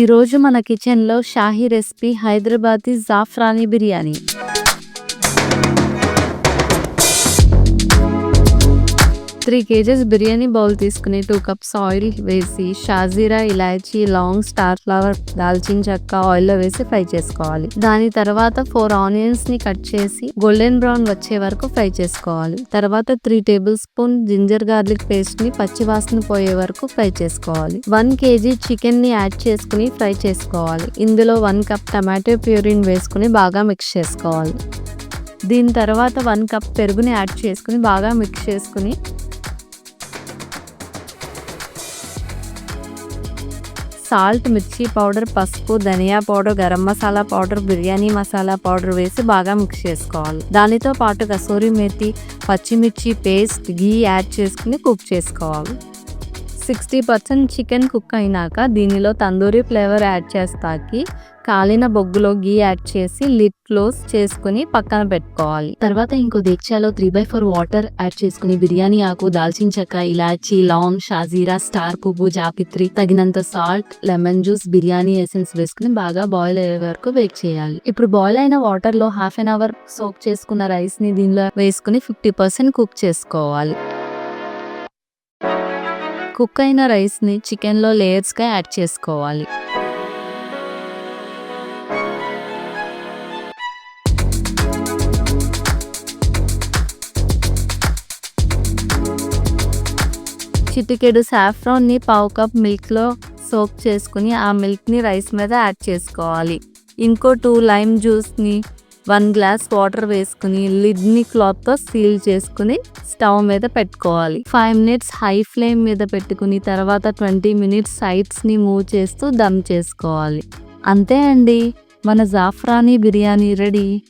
ఈరోజు మన కిచెన్లో Shahi recipe Hyderabadi Zafrani biryani. Three kgs biryani bowl తీసుకుని టూ కప్స్ ఆయిల్ వేసి షాజీరా ఇలాచీ లాంగ్ స్టార్ ఫ్లవర్ దాల్చిన చెక్క ఆయిల్లో వేసి ఫ్రై చేసుకోవాలి. దాని తర్వాత ఫోర్ ఆనియన్స్ని కట్ చేసి గోల్డెన్ బ్రౌన్ వచ్చే వరకు ఫ్రై చేసుకోవాలి. తర్వాత three tablespoon ginger garlic పేస్ట్ని పచ్చి వాసన పోయే వరకు ఫ్రై చేసుకోవాలి. వన్ కేజీ చికెన్ని యాడ్ చేసుకుని ఫ్రై చేసుకోవాలి. ఇందులో వన్ కప్ టమాటో ప్యూరిన్ వేసుకుని బాగా మిక్స్ చేసుకోవాలి. దీని తర్వాత వన్ కప్ పెరుగుని యాడ్ చేసుకుని బాగా మిక్స్ చేసుకుని సాల్ట్ మిర్చి పౌడర్ పసుపు ధనియా powder garam masala powder biryani masala powder వేసి బాగా మిక్స్ చేసుకోవాలి. దానితో పాటు కసూరి మెతి పచ్చిమిర్చి పేస్ట్ గీ యాడ్ చేసుకుని కుక్ చేసుకోవాలి. సిక్స్టీ పర్సెంట్ చికెన్ కుక్ అయినాక దీనిలో తందూరి ఫ్లేవర్ యాడ్ చేస్తాకి కాలిన బొగ్గులో గీ యాడ్ చేసి లిడ్ క్లోజ్ చేసుకుని పక్కన పెట్టుకోవాలి. తర్వాత ఇంకో దీక్షలో three by four water add చేసుకుని బిర్యానీ ఆకు దాల్చిన చెక్క ఇలాచీ లాంగ్ షాజీరా స్టార్ పువ్వు జాపిత్రి తగినంత salt lemon juice biryani essence వేసుకుని బాగా బాయిల్ అయ్యే వరకు వేక్ చేయాలి. ఇప్పుడు బాయిల్ అయిన వాటర్లో హాఫ్ అన్ అవర్ సోక్ చేసుకున్న రైస్ని దీనిలో వేసుకుని ఫిఫ్టీ పర్సెంట్ కుక్ చేసుకోవాలి. కుక్ అయిన రైస్ని చికెన్లో లేయర్స్గా యాడ్ చేసుకోవాలి. చిటికెడు సాఫ్రాన్ని పావు కప్ మిల్క్లో సోక్ చేసుకుని ఆ మిల్క్ని రైస్ మీద యాడ్ చేసుకోవాలి. ఇంకో టూ లైమ్ జ్యూస్ని వన్ గ్లాస్ వాటర్ వేసుకుని లిడ్ని క్లాత్తో సీల్ చేసుకుని స్టవ్ మీద పెట్టుకోవాలి. ఫైవ్ మినిట్స్ హై ఫ్లేమ్ మీద పెట్టుకుని తర్వాత ట్వంటీ మినిట్స్ సైడ్స్ని మూవ్ చేస్తూ దమ్ చేసుకోవాలి. అంతే అండి. మన జాఫ్రానీ బిర్యానీ రెడీ.